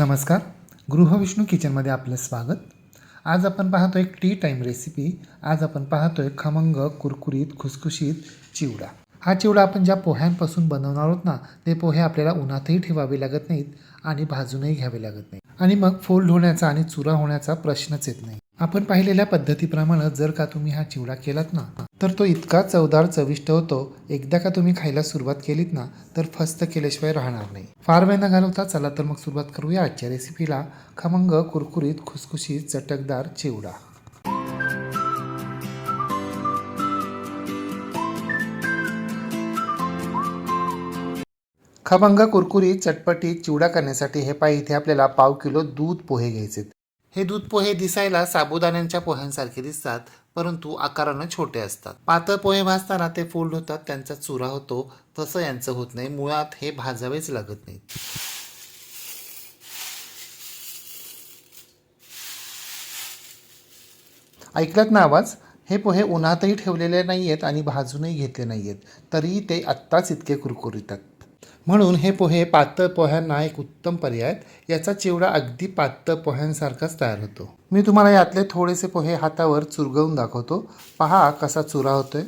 नमस्कार. गृहविष्णू किचनमध्ये आपलं स्वागत. आज आपण पाहतो एक टी टाईम रेसिपी आज आपण पाहतोय खमंग कुरकुरीत खुसखुशीत चिवडा. हा चिवडा आपण ज्या पोह्यांपासून बनवणार आहोत ना ते पोहे आपल्याला उन्हातही ठेवावे लागत नाहीत आणि भाजूनही घ्यावे लागत नाही आणि मग फोल्ड होण्याचा आणि चुरा होण्याचा प्रश्नच येत नाही. आपण पाहिलेल्या पद्धतीप्रमाणे जर का तुम्ही हा चिवडा केलात ना तर तो इतका चवदार चविष्ट होतो एकदा का तुम्ही खायला सुरुवात केलीत ना तर फस्त केल्याशिवाय राहणार नाही. फार वेळ न घालवता चला तर मग सुरुवात करूया आजच्या रेसिपीला खमंग कुरकुरीत खुसखुशीत चटकदार चिवडा. खमंग कुरकुरीत चटपटीत चिवडा करण्यासाठी हे पाय इथे आपल्याला पाव किलो दूध पोहे घ्यायचे हे दूध पोहे दिसायला साबुदाण्यांच्या पोह्यांसारखे दिसतात परंतु आकारानं छोटे असतात. पातळ पोहे भाजताना ते फोल्ड होतात त्यांचा चुरा होतो. तसं यांचं होत नाही. मुळात हे भाजावेच लागत नाहीत. ऐकलात ना आवाज? हे पोहे उन्हातही ठेवलेले नाही आहेत आणि भाजूनही घेतले नाही आहेत तरीही ते आत्ताच इतके कुरकुरीतात म्हणून हे पोहे पातळ पोह्यांना एक उत्तम पर्याय आहेत. याचा चिवडा अगदी पातळ पोह्यांसारखाच तयार होतो. मी तुम्हाला यातले थोडेसे पोहे हातावर चुरगवून दाखवतो. पहा कसा चुरा होतोय.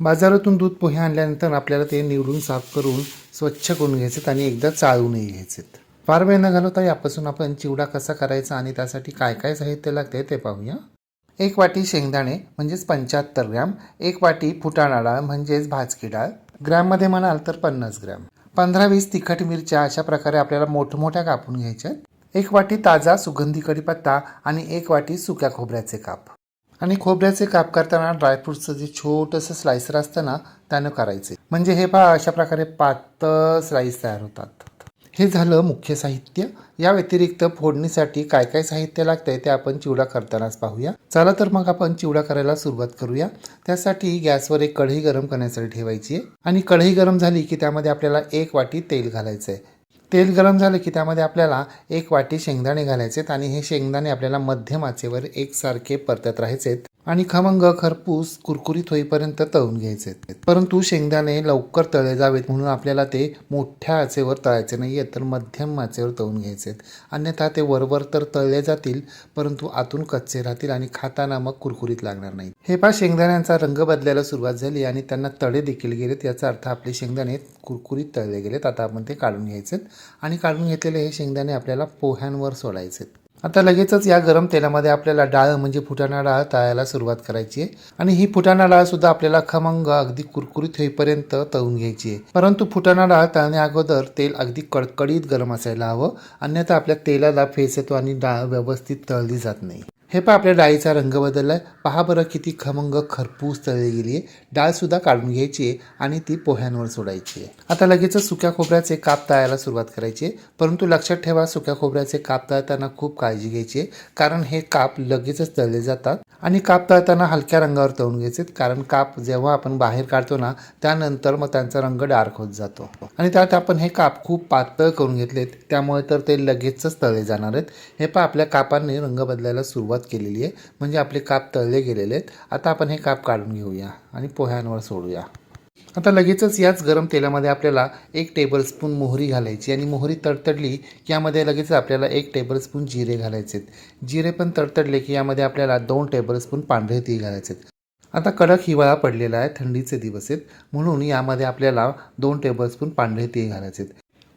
बाजारातून दूध पोहे आणल्यानंतर आपल्याला ते निवडून साफ करून स्वच्छ करून घ्यायचेत आणि एकदा चाळूनही घ्यायचेत. फार वेळ न घालवता यापासून आपण चिवडा कसा करायचा आणि त्यासाठी काय काय साहित्य लागते ते पाहूया. एक वाटी शेंगदाणे म्हणजेच पंच्याहत्तर ग्रॅम. एक वाटी फुटाणा डाळ म्हणजेच भाजकी डाळ. ग्रॅममध्ये म्हणाल तर पन्नास ग्रॅम. पंधरा वीस तिखट मिरच्या अशा प्रकारे आपल्याला मोठमोठ्या कापून घ्यायच्या एक वाटी ताजा सुगंधी कढीपत्ता आणि एक वाटी सुक्या खोबऱ्याचे काप. आणि खोबऱ्याचे काप करताना ड्रायफ्रूटचं जे छोटंसं स्लायसर असतं ना त्यानं करायचे. म्हणजे हे पहा अशा प्रकारे पातळ स्लाईस तयार होतात. हे झालं मुख्य साहित्य. या व्यतिरिक्त फोडणीसाठी काय काय साहित्य लागतंय ते आपण चिवडा करतानाच पाहूया. चला तर मग आपण चिवडा करायला सुरुवात करूया. त्यासाठी गॅसवर एक कढई गरम करण्यासाठी ठेवायची आहे. आणि कढई गरम झाली की त्यामध्ये आपल्याला एक वाटी तेल घालायचं आहे तेल गरम झालं की त्यामध्ये आपल्याला एक वाटी शेंगदाणे घालायचेत आणि हे शेंगदाणे आपल्याला मध्यम आचेवर एकसारखे परतत राहायचेत. आणि खमंग खरपूस कुरकुरीत होईपर्यंत तळून घ्यायचे. परंतु शेंगदाणे लवकर तळले जावेत म्हणून आपल्याला ते मोठ्या आचेवर तळायचे नाही आहेत तर मध्यम आचेवर तळून घ्यायचे. अन्यथा ते वरवर तर तळले जातील परंतु आतून कच्चे राहतील आणि खाताना मग कुरकुरीत लागणार नाही हे पा शेंगदाण्यांचा रंग बदलायला सुरुवात झाली आणि त्यांना तळे देखील गेलेत. याचा अर्थ आपले शेंगदाणे कुरकुरीत तळले गेलेत. आता आपण ते काढून घ्यायचे. आणि काढून घेतलेले हे शेंगदाणे आपल्याला पोह्यांवर सोडायचे आता लगेचच या गरम तेलामध्ये आपल्याला डाळ म्हणजे फुटाणा डाळ तळायला सुरुवात करायची आहे. आणि ही फुटाणा डाळ सुद्धा आपल्याला खमंग अगदी कुरकुरीत होईपर्यंत तळून घ्यायची आहे. परंतु फुटाणा डाळ तळण्या अगोदर तेल अगदी कडकडीत गरम असायला हवं. अन्यथा आपल्या तेलाला फेस येतो आणि डाळ व्यवस्थित तळली जात नाही. हे पण आपल्या डाळीचा रंग बदलला आहे पहा बरं किती खमंग खरपूस तळली गेली आहे. डाळसुद्धा काढून घ्यायची आहे आणि ती पोह्यांवर सोडायची आहे. आता लगेचच सुक्या खोबऱ्याचे काप तळायला सुरुवात करायची आहे. परंतु लक्षात ठेवा सुक्या खोबऱ्याचे काप तळताना खूप काळजी घ्यायची आहे. कारण हे काप लगेचच तळले जातात. आणि काप तळताना हलक्या रंगावर तळून घ्यायचे. कारण काप जेव्हा आपण बाहेर काढतो ना त्यानंतर मग त्यांचा रंग डार्क होत जातो. आणि त्यात आपण हे काप खूप पातळ करून घेतलेत. त्यामुळे तर ते लगेचच तळले जाणार आहेत. हे पहा आपल्या कापांनी रंग बदलायला सुरुवात केलेली आहे. म्हणजे आपले काप तळले गेलेले आहेत. आता आपण हे काप काढून घेऊया आणि पोह्यांवर सोडूया. आता लगेचच याच गरम तेलामध्ये आपल्याला एक टेबलस्पून मोहरी घालायची आणि मोहरी तडतडली की यामध्ये लगेच आपल्याला एक टेबलस्पून जिरे घालायचे जिरे पण तडतडले की यामध्ये आपल्याला दोन टेबलस्पून पांढरे तीळ घालायचे आता कडक हिवाळा पडलेला आहे थंडीचे दिवस आहेत. म्हणून यामध्ये आपल्याला दोन टेबलस्पून पांढरे तीळ घालायचे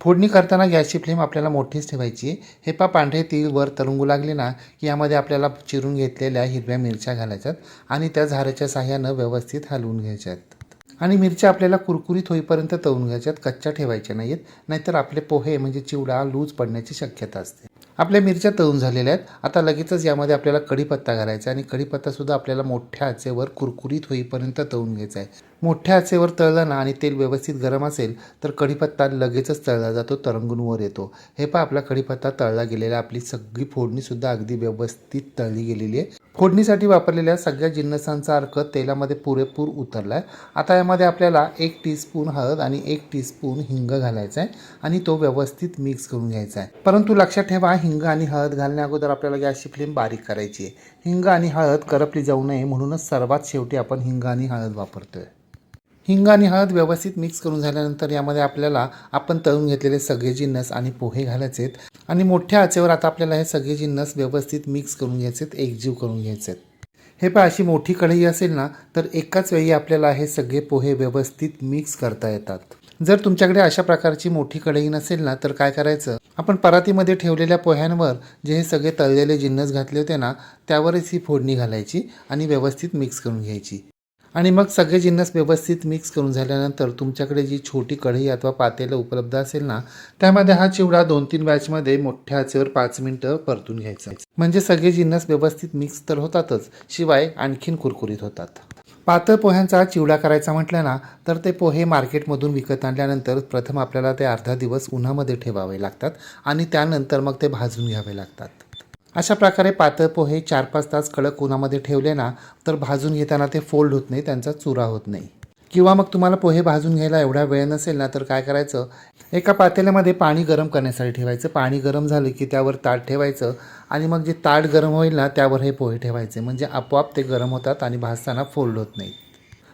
फोडणी करताना गॅसची फ्लेम आपल्याला मोठीच ठेवायची हे पा पांढरे तीळ वर तरंगू लागले ना की यामध्ये आपल्याला चिरून घेतलेल्या हिरव्या मिरच्या घालायच्यात आणि त्या झाऱ्याच्या साह्यानं व्यवस्थित हलवून घ्यायच्यात आणि मिरच्या आपल्याला कुरकुरीत होईपर्यंत तळून घ्यायच्यात कच्च्या ठेवायच्या नाहीत नाहीतर आपले पोहे म्हणजे चिवडा लूज पडण्याची शक्यता असते. आपल्या मिरच्या तळून झालेल्या आहेत. आता लगेचच यामध्ये आपल्याला कढीपत्ता घालायचा आणि कढीपत्तासुद्धा आपल्याला मोठ्या आचेवर कुरकुरीत होईपर्यंत तळून घ्यायचा आहे. मोठ्या आचेवर तळला ना आणि तेल व्यवस्थित गरम असेल तर कढीपत्ता लगेचच तळला जातो तरंगून वर येतो. हे पहा आपला कढीपत्ता तळला गेलेला आपली सगळी फोडणीसुद्धा अगदी व्यवस्थित तळली गेलेली आहे. फोडणीसाठी वापरलेल्या सगळ्या जिन्नसांचा अर्क तेलामध्ये पुरेपूर उतरला आहे आता यामध्ये आपल्याला एक टीस्पून हळद आणि एक टीस्पून हिंग घालायचा आहे आणि तो व्यवस्थित मिक्स करून घ्यायचा आहे परंतु लक्षात ठेवा हिंग आणि हळद घालण्या अगोदर आपल्याला गॅसची फ्लेम बारीक करायची आहे हिंग आणि हळद करपली जाऊ नये म्हणूनच सर्वात शेवटी आपण हिंग आणि हळद वापरतोय. हिंग आणि हळद व्यवस्थित मिक्स करून झाल्यानंतर यामध्ये आपल्याला आपण तळून घेतलेले सगळे जिन्नस आणि पोहे घालायचे आहेत आणि मोठ्या आचेवर आता आपल्याला हे सगळे जिन्नस व्यवस्थित मिक्स करून घ्यायचे आहेत एकजीव करून घ्यायचे आहेत हे पहा अशी मोठी कढई असेल ना तर एकाच वेळी आपल्याला हे सगळे पोहे व्यवस्थित मिक्स करता येतात. जर तुमच्याकडे अशा प्रकारची मोठी कढई नसेल ना तर काय करायचं? आपण परातीमध्ये ठेवलेल्या पोह्यांवर जे हे सगळे तळलेले जिन्नस घातले होते ना त्यावरच ही फोडणी घालायची आणि व्यवस्थित मिक्स करून घ्यायची. आणि मग सगळे जिन्नस व्यवस्थित मिक्स करून झाल्यानंतर तुमच्याकडे जी छोटी कढई अथवा पातेलं उपलब्ध असेल ना त्यामध्ये हा चिवडा दोन तीन बॅचमध्ये मोठ्या आचेवर पाच मिनटं परतून घ्यायचा. म्हणजे सगळे जिन्नस व्यवस्थित मिक्स तर होतातच शिवाय आणखीन कुरकुरीत होतात. पातळ पोह्यांचा चिवडा करायचा म्हटलं ना तर ते पोहे मार्केटमधून विकत आणल्यानंतर प्रथम आपल्याला ते अर्धा दिवस उन्हामध्ये ठेवावे लागतात आणि त्यानंतर मग ते भाजून घ्यावे लागतात. अशा प्रकारे पातळ पोहे चार पाच तास कडक उन्हामध्ये ठेवले ना तर भाजून घेताना ते फोल्ड होत नाही त्यांचा चुरा होत नाही. किंवा मग तुम्हाला पोहे भाजून घ्यायला एवढा वेळ नसेल ना तर काय करायचं? एका पातेल्यामध्ये पाणी गरम करण्यासाठी ठेवायचं. पाणी गरम झालं की त्यावर ताट ठेवायचं आणि मग जे ताट गरम होईल ना त्यावर हे पोहे ठेवायचे. म्हणजे आपोआप ते गरम होतात आणि भाजताना फोल्ड होत नाही.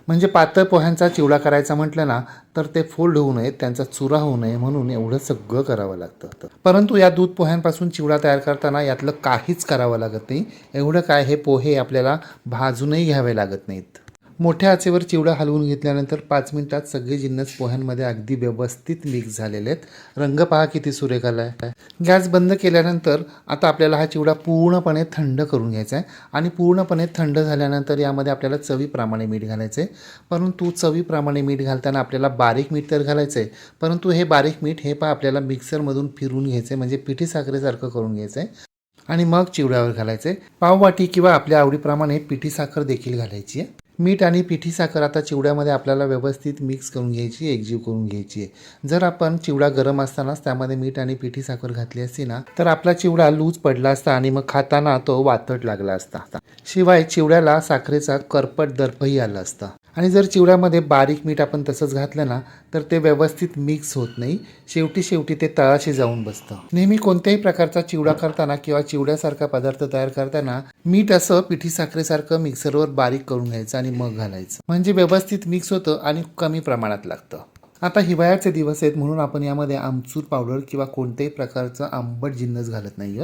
म्हणजे पातळ पोह्यांचा चिवडा करायचा म्हटलं ना तर ते फोल्ड होऊ नयेत त्यांचा चुरा होऊ नये म्हणून एवढं सगळं करावं लागतं. परंतु या दूध पोह्यांपासून चिवडा तयार करताना यातलं काहीच करावं लागत नाही. एवढं काय हे पोहे आपल्याला भाजूनही घ्यावे लागत नाहीत. मोठ्या आचेवर चिवडा हलवून घेतल्यानंतर पाच मिनिटात सगळे जिन्नस पोह्यांमध्ये अगदी व्यवस्थित मिक्स झालेले आहेत रंग पहा किती सुरेख आला आहे गॅस बंद केल्यानंतर आता आपल्याला हा चिवडा पूर्णपणे थंड करून घ्यायचा आहे आणि पूर्णपणे थंड झाल्यानंतर यामध्ये आपल्याला चवीप्रमाणे मीठ घालायचं आहे परंतु चवीप्रमाणे मीठ घालताना आपल्याला बारीक मीठ तर घालायचं आहे परंतु हे बारीक मीठ हे पहा आपल्याला मिक्सरमधून फिरून घ्यायचं आहे म्हणजे पिठी साखरेसारखं करून घ्यायचं आहे आणि मग चिवड्यावर घालायचे पाववाटी किंवा आपल्या आवडीप्रमाणे पिठी साखर देखील घालायची आहे मीठ आणि पिठी साखर आता चिवड्यामध्ये आपल्याला व्यवस्थित मिक्स करून घ्यायची एकजीव करून घ्यायची आहे. जर आपण चिवडा गरम असतानाच त्यामध्ये मीठ आणि पिठी साखर घातली असती ना तर आपला चिवडा लूज पडला असता आणि मग खाताना तो वातट लागला असता. शिवाय चिवड्याला साखरेचा करपट दर्पही आला असता. आणि जर चिवड्यामध्ये बारीक मीठ आपण तसंच घातलं ना तर ते व्यवस्थित मिक्स होत नाही. शेवटी शेवटी ते तळाशी जाऊन बसतं. नेहमी कोणत्याही प्रकारचा चिवडा करताना किंवा चिवड्यासारखा पदार्थ तयार करताना मीठ असं पिठी साखरेसारखं मिक्सरवर बारीक करून घ्यायचं आणि मग घालायचं. म्हणजे व्यवस्थित मिक्स होतं आणि कमी प्रमाणात लागतं. आता हिवाळ्याचे दिवस आहेत म्हणून आपण यामध्ये आमचूर पावडर किंवा कोणत्याही प्रकारचं आंबट जिन्नस घालत नाही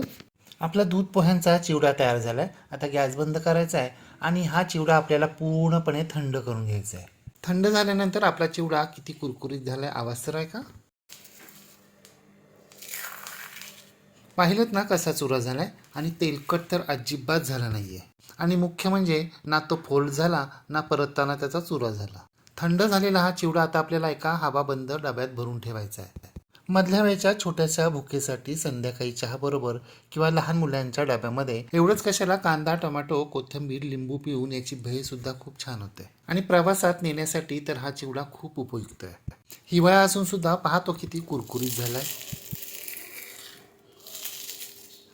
आपला दूध पोह्यांचा चिवडा तयार झाला आहे आता गॅस बंद करायचा आहे आणि हा चिवडा आपल्याला पूर्णपणे थंड करून घ्यायचा आहे. थंड झाल्यानंतर आपला चिवडा किती कुरकुरीत झाला आहे आवाज तर आहे का? पाहिलं ना कसा चुरा झाला आहे आणि तेलकट तर अजिबात झाला नाही आहे आणि मुख्य म्हणजे ना तो फोल्ड झाला ना परतताना त्याचा चुरा झाला. थंड झालेला हा चिवडा आता आपल्याला एका हवाबंद डब्यात भरून ठेवायचा आहे. मधल्या वेळच्या छोट्याशा भुकेसाठी संध्याकाळी चहाबरोबर किंवा लहान मुलांच्या डब्यामध्ये एवढंच कशाला कांदा टोमॅटो कोथिंबीर लिंबू पिऊन याची भयसुद्धा खूप छान होते. आणि प्रवासात नेण्यासाठी तर हा चिवडा खूप उपयुक्त आहे. हिवाळा असून सुद्धा पाहतो किती कुरकुरीत झालाय.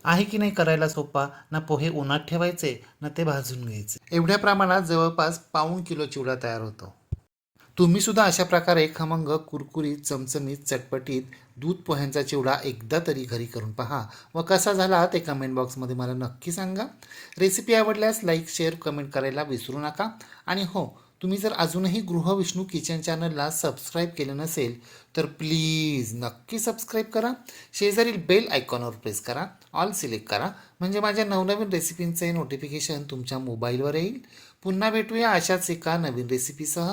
आहे की नाही करायला सोपा? ना पोहे उन्हात ठेवायचे ना ते भाजून घ्यायचे. एवढ्या प्रमाणात जवळपास पाऊण किलो चिवडा तयार होतो. तुम्ही सुद्धा अशा प्रकारे खमंग कुरकुरीत चमचमीत चटपटीत दूध पोह्यांचा चिवडा एकदा तरी घरी करून पहा. व कसा झाला ते कमेंट बॉक्समध्ये मला नक्की सांगा. रेसिपी आवडल्यास लाईक शेअर कमेंट करायला विसरू नका. आणि हो तुम्ही जर अजूनही गृहविष्णू किचन चॅनलला सबस्क्राईब केलं नसेल तर प्लीज नक्की सबस्क्राईब करा. शेजारील बेल आयकॉनवर प्रेस करा. ऑल सिलेक्ट करा. म्हणजे माझ्या नवनवीन रेसिपींचे नोटिफिकेशन तुमच्या मोबाईलवर येईल. पुन्हा भेटूया अशाच एका नवीन रेसिपीसह